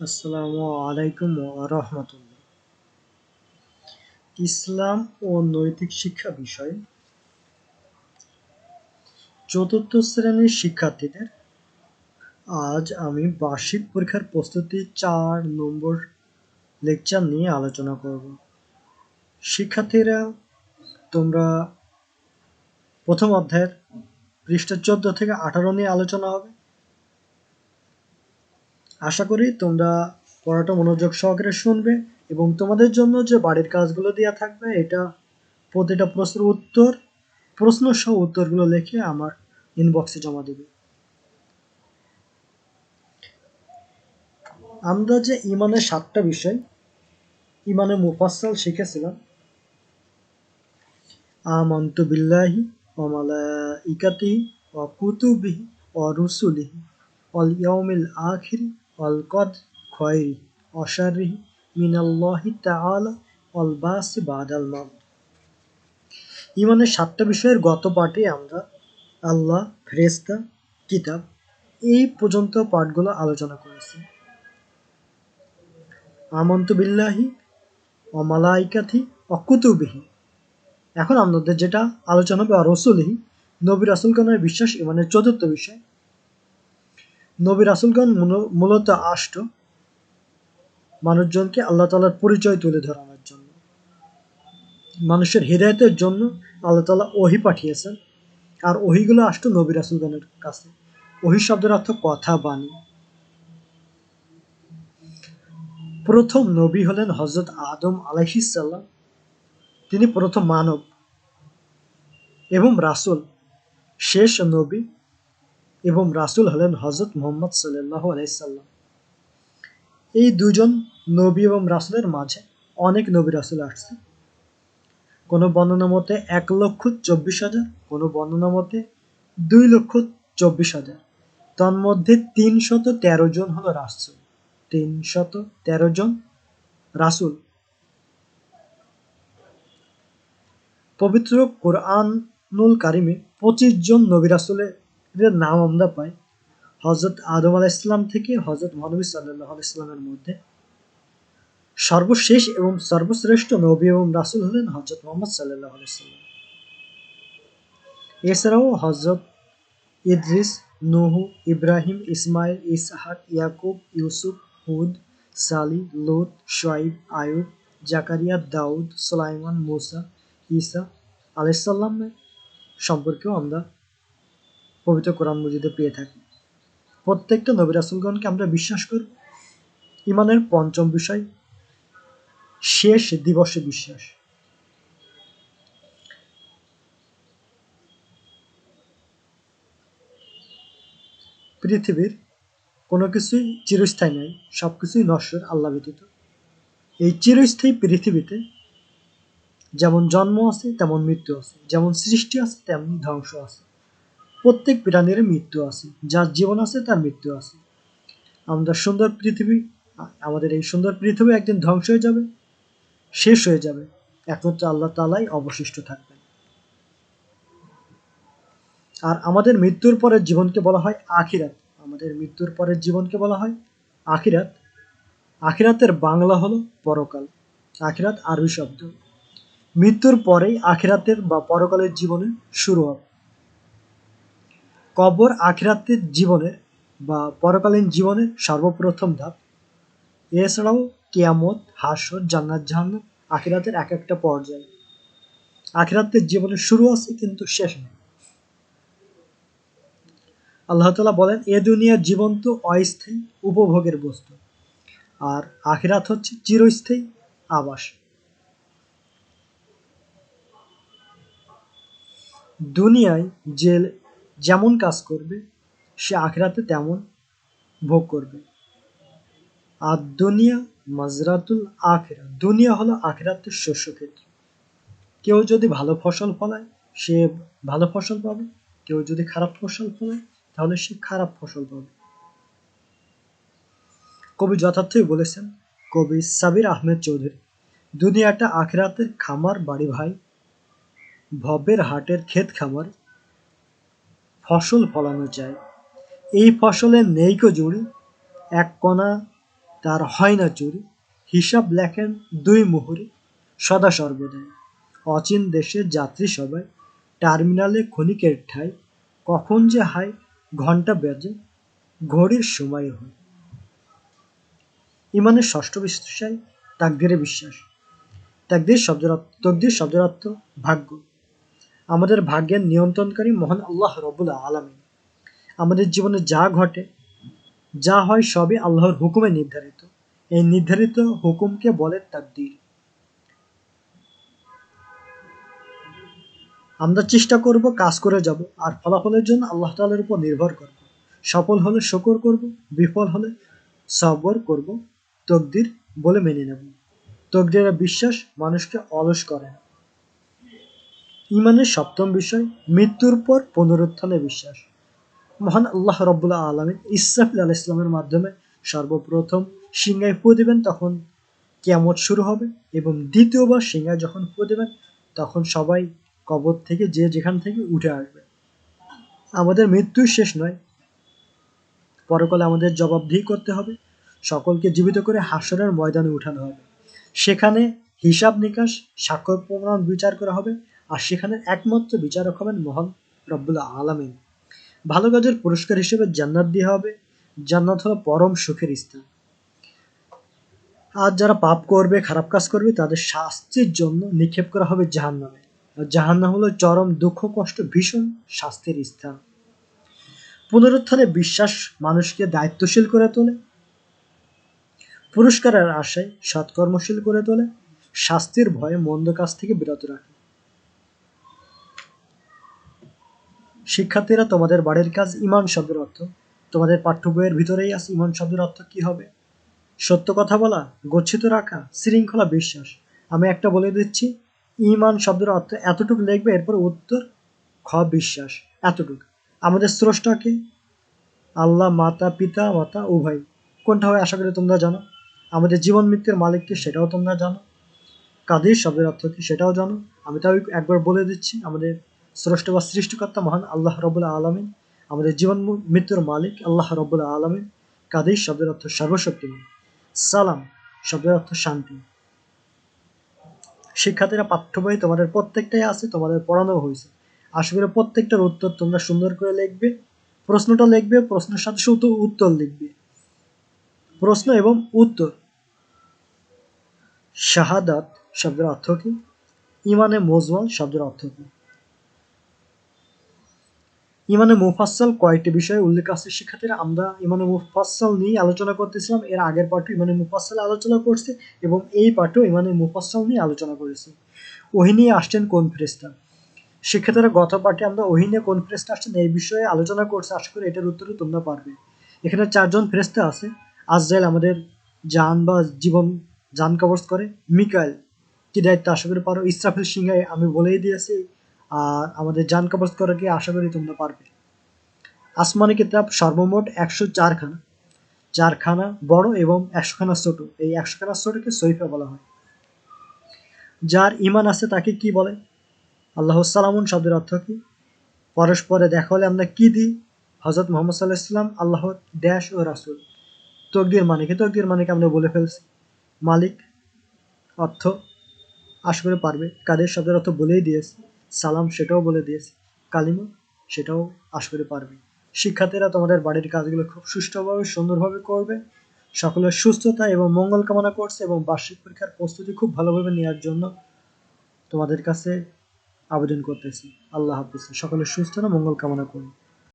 আসসালামু আলাইকুম রহমতুল্লাহ। ইসলাম ও নৈতিক শিক্ষা বিষয়ে। চতুর্থ শ্রেণির শিক্ষার্থীদের, আজ আমি বার্ষিক পরীক্ষার প্রস্তুতি চার নম্বর লেকচার নিয়ে আলোচনা করব। শিক্ষার্থীরা, তোমরা প্রথম অধ্যায়ের পৃষ্ঠা চোদ্দ থেকে আঠারো নিয়ে আলোচনা হবে। আশা করি তোমরা পড়াটা মনোযোগ সহকারে শুনবে এবং তোমাদের জন্য যে বাড়ির কাজগুলো দেওয়া থাকবে, এটা প্রতিটা প্রশ্নের উত্তর প্রশ্ন সহ উত্তরগুলো লিখে আমার ইনবক্সে জমা দেবে। আমরা যে ইমানের সাতটা বিষয় ইমানে মুফাসসাল শিখেছিলাম। আমন্তু বিল্লাহি ওয়া মালাইকাতিহি ওয়া কুতুবিহি ওয়া কদর খয়রি শাররিহি মিনাল্লাহি তাআলা বাসি বাদাল মাউত। ইমানের সাতটা বিষয়ের গত পাঠে আমরা আল্লাহ, ফেরেশতা, কিতাব এই পর্যন্ত পাঠগুলো আলোচনা করেছি। আমন্ত বিল্লাহি ও মালাইকাথি অকুতুবিহি এখন আমাদের যেটা আলোচনা হবে রসুলহি নবী রাসুলগণের বিশ্বাস, ইমানের চতুর্থ বিষয়। নবী রাসুলগণ মূলত আষ্ট মানুষজনকে আল্লাহ তালার পরিচয় তুলে ধরানোর জন্য। মানুষের হৃদায়তের জন্য আল্লাহ তালা ওহি পাঠিয়েছেন। আর ওহিগুলো আসতো নবী রাসুলগণের কাছে। ওহি শব্দের অর্থ কথা বাণী। প্রথম নবী হলেন হজরত আদম আলাইহিসাল্লাম তিনি প্রথম মানব এবং রাসুল। শেষ নবী এবং রাসুল হলেন হজরত মোহাম্মদ সাল্লাহ আলাইসাল্লাম এই দুজন নবী এবং রাসুলের মাঝে অনেক নবী রাসুল আসছে। কোনো বর্ণনা মতে এক লক্ষ চব্বিশ হাজার, কোনো বর্ণনা মতে দুই লক্ষ চব্বিশ হাজার। তন্মধ্যে তিনশত তেরো জন হলো রাসুল, তিনশত তেরো জন রাসুল। পবিত্র কোরআনুল কারিমে পঁচিশ জন নবী রাসুলের নাম আমরা পাই হজরত আদম আলাহ ইসলাম থেকে হজরত মহানবী সাল্লাহ ইসলামের মধ্যে। সর্বশেষ এবং সর্বশ্রেষ্ঠ নবী এবং রাসুল হলেন হজরত মোহাম্মদ সাল্লাহ সাল্লাম। এছাড়াও হজরত ইদ্রিস, নুহু, ইব্রাহিম ইসমাইল ইসহাক, ইয়াকুব, ইউসুফ, হুদ, সালি, লোত শোয়াইব আয়ুব, জাকারিয়া, দাউদ, সোলাইমান, মুসা ইসা আলাইসাল্লামের সম্পর্কেও আমরা পবিত্র কোরআন মজিদে পেয়ে থাকি। প্রত্যেকটা নবী রাসুলগণকে আমরা বিশ্বাস করব ইমানের পঞ্চম বিষয়, শেষ দিবসে বিশ্বাস। পৃথিবীর কোনো কিছুই চিরস্থায়ী নয় সব কিছুই নশ্বর, আল্লাহ ব্যতীত। এই চিরস্থায়ী পৃথিবীতে যেমন জন্ম আছে, তেমন মৃত্যু আছে। যেমন সৃষ্টি আছে, তেমন ধ্বংস আছে। প্রত্যেক প্রাণীর মৃত্যু আছে, যার জীবন আছে, তার মৃত্যু আছে। আমরা সুন্দর পৃথিবী, আমাদের এই সুন্দর পৃথিবী একদিন ধ্বংস হয়ে যাবে, শেষ হয়ে যাবে। একমাত্র আল্লাহ তালাই অবশিষ্ট থাকবেন। আর আমাদের মৃত্যুর পরের জীবনকে বলা হয় আখিরাত। আমাদের মৃত্যুর পরের জীবনকে বলা হয় আখিরাত। আখিরাতের বাংলা হলো পরকাল, আখিরাত আরবি শব্দ। মৃত্যুর পরেই আখিরাতের বা পরকালের জীবনে শুরু হবে। কবর আখিরাতের জীবনে বা পরকালীন জীবনের সর্বপ্রথম ধাপ। এছাড়াও কেয়ামত, হাসর, জান্নাত, জাহান্নাম আখিরাতের এক একটা পর্যায়। আখিরাতের জীবনের শুরু আছে কিন্তু শেষ নেই। আল্লাহ তালা বলেন, এ দুনিয়ার জীবন তো অস্থায়ী, উপভোগের বস্তু। আর আখিরাত হচ্ছে চিরস্থায়ী আবাস। দুনিয়ায় যে যেমন কাজ করবে, সে আখরাতে তেমন ভোগ করবে। আর দুনিয়া মাজরাতুল আখেরা, দুনিয়া হলো আখেরাতের শস্য ক্ষেত্র। কেউ যদি ভালো ফসল ফলায়, সে ভালো ফসল পাবে। কেউ যদি খারাপ ফসল ফলায়, তাহলে সে খারাপ ফসল পাবে। কবি যথার্থই বলেছেন, কবি সাবির আহমেদ চৌধুরী, দুনিয়াটা আখেরাতের খামার, বাড়ি, ভাই, ভবের হাটের ক্ষেত খামার ফসল ফলানো চায় এই ফসলের নেই জুড়ি, এক কণা তার হয় না চুরি, হিসাব লেখেন দুই মুহুরি, সদা সর্বদাই। অচিন দেশে যাত্রী সবাই, টার্মিনালে ক্ষণিকের ঠাই, কখন যে হাই ঘণ্টা বেজে, ঘড়ির সময় হয়। ইমানের ষষ্ঠ বিষয় তাকদিরে বিশ্বাস। তাকদির শব্দের অর্থ তকদির শব্দের অর্থ ভাগ্য। আমাদের ভাগ্যের নিয়ন্ত্রণকারী মহান আল্লাহ রবুল আলমী আমাদের জীবনে যা ঘটে, যা হয় সবই আল্লাহর হুকুমে নির্ধারিত। এই নির্ধারিত হুকুমকে বলে তাকদির। আমরা চেষ্টা করব, কাজ করে যাব, আর ফলাফলের জন্য আল্লাহ তালের উপর নির্ভর করব। সফল হলে শকর করব, বিফল হলে সবর করব। তকদির বলে মেনে নেব। তকদিরের বিশ্বাস মানুষকে অলস করে না। ইমানের সপ্তম বিষয়, মৃত্যুর পর পুনরুত্থানে বিশ্বাস। মহান আল্লাহ রব্বুল্লাহ আলমিন ইসরাফিল আল ইসলামের মাধ্যমে সর্বপ্রথম সিংহায় ফু দেবেন, তখন কেমত শুরু হবে এবং দ্বিতীয়বার সিংহায় যখন ফু দেবেন, তখন সবাই কবর থেকে যে যেখান থেকে উঠে আসবে। আমাদের মৃত্যুই শেষ নয়, পরকালে আমাদের জবাবদিহি করতে হবে, সকলকে জীবিত করে হাসরের ময়দানে উঠানো হবে। সেখানে হিসাব নিকাশ, সাক্ষ্য প্রমাণ বিচার করা হবে আর সেখানে একমাত্র বিচারক হবেন মহান রব্বুল্লাহ আলমিন। ভালো কাজের পুরস্কার হিসেবে জান্নাত দেওয়া হবে। জান্নাত হলো পরম সুখের স্থান। আর যারা পাপ করবে, খারাপ কাজ করবে, তাদের শাস্তির জন্য নিক্ষেপ করা হবে জাহান নামে জাহান্নাম হলো চরম দুঃখ, কষ্ট, ভীষণ শাস্তির স্থান। পুনরুত্থানে বিশ্বাস মানুষকে দায়িত্বশীল করে তোলে। পুরস্কারের আশায় সৎকর্মশীল করে তোলে। শাস্তির ভয়ে মন্দ কাজ থেকে বিরত রাখে। শিক্ষার্থীরা, তোমাদের বাড়ির কাজ ইমান শব্দের অর্থ। তোমাদের পাঠ্য বইয়ের ভিতরেই আছে ইমান শব্দের অর্থ কি হবে? সত্য কথা বলা, গচ্ছিত রাখা, শৃঙ্খলা বিশ্বাস। আমি একটা বলে দিচ্ছি, ইমান শব্দের অর্থ এতটুকু লিখবে, এরপর উত্তর, খ, বিশ্বাস, এতটুকু। আমাদের স্রষ্টাকে আল্লাহ, মাতা, পিতা, মাতা, উভয়। কোনটা হয় আশা করি তোমরা জানো? আমাদের জীবন মৃত্যুর মালিককে সেটাও তোমরা জানো। কাদের শব্দের অর্থ কি সেটাও জানো? আমি তাও একবার বলে দিচ্ছি, আমাদের স্রষ্ট বা সৃষ্টিকর্তা মহান আল্লাহ রবুল্লা আলমিন, আমাদের জীবন মৃত্যুর মালিক আল্লাহ রবুল্লা আলমিন। কাদের শব্দের অর্থ সর্বশক্তিমান? সালাম শব্দের অর্থ শান্তি। শিক্ষার্থীরা পাঠ্য বই তোমাদের প্রত্যেকটাই আছে, তোমাদের পড়ানো হয়েছে। আশা করি প্রত্যেকটার উত্তর তোমরা সুন্দর করে লিখবে, প্রশ্নটা লিখবে, প্রশ্নের সাথে শুধু উত্তর লিখবে। প্রশ্ন এবং উত্তর। শাহাদাত শব্দের অর্থ কি? ইমানে মজওয়াল শব্দের অর্থ কি? ইমানে মুফাসসাল কয়েকটি বিষয়ে উল্লেখ আছে। শিক্ষার্থীরা, আমরা ইমানে মুফাসসাল নিয়ে আলোচনা করতেছিলাম। এর আগের পাঠে ইমানে মুফাসসাল আলোচনা করছি এবং এই পাঠও ইমানে মুফাসসাল নিয়ে আলোচনা করেছি। ওহি নিয়ে আসছেন কোন ফেরেস্তা শিক্ষার্থীরা, গত পাঠে আমরা ওহি নিয়ে কোন ফেরেস্তা আসছেন এই বিষয়ে আলোচনা করছি। আশা করি এটার উত্তরে তোমরা পারবে। এখানে চারজন ফেরেস্তা আছে। আজরাইল আমাদের জান বা জীবন জান কবজ করে। মিকাইল, কি দায়িত্ব? আশা করি পারো। ইসরাফিল সিংহাই আমি বলেই দিয়েছি আর আমাদের জান কবজ করাকে আশা করি তোমরা পারবে। আসমানি কিতাব সর্বমোট একশো চারখানা। চারখানা বড় এবং একশোখানা ছোট। এই একশোখানা ছোটকে সৈফা বলা হয়। যার ইমান আছে তাকে কি বলে? আল্লাহ সালামুন শব্দের অর্থ কি? পরস্পরে দেখা হলে আমরা কি দিই? হজরত মোহাম্মদ সাল্লাহ ইসলাম আল্লাহ ড্যাশ ও রাসুল। তকদির মানে কি? তকদির মানে কি আমরা বলে ফেলছি? মালিক অর্থ আশা করে পারবে। কাদের শব্দের অর্থ বলেই দিয়েছে। সালাম সেটাও বলে দিয়েছে। কালিমা, সেটাও করে পারবে। শিক্ষার্থীরা তোমাদের বাড়ির কাজগুলো খুব সুষ্ঠুভাবে, সুন্দরভাবে করবে। সকলের সুস্থতা এবং মঙ্গল কামনা করছে এবং বার্ষিক পরীক্ষার প্রস্তুতি খুব ভালোভাবে নেওয়ার জন্য তোমাদের কাছে আবেদন করতেছি। আল্লাহ হাফিজ। সকলের সুস্থতা মঙ্গল কামনা করি